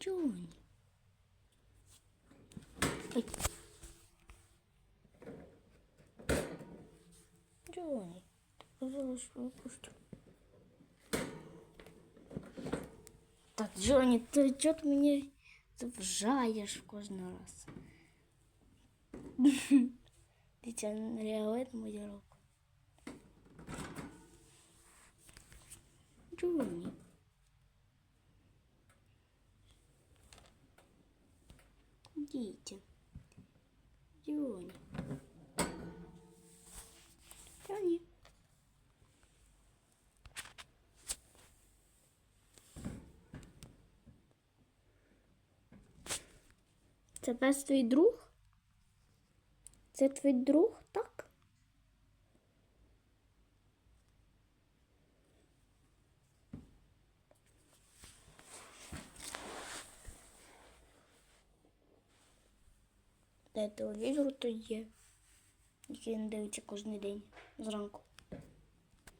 Джоні. Ой. Джоні. тебе Зараз випущу. Так, Джоні, ти чого ти мені завжаєш кожен раз? Дитя не реагує на мою руку. Джоні. Дитя. Диони. Диони. Це пес твій друг? Це твій друг, так? Де телевізор то є, який він дивиться кожен день зранку.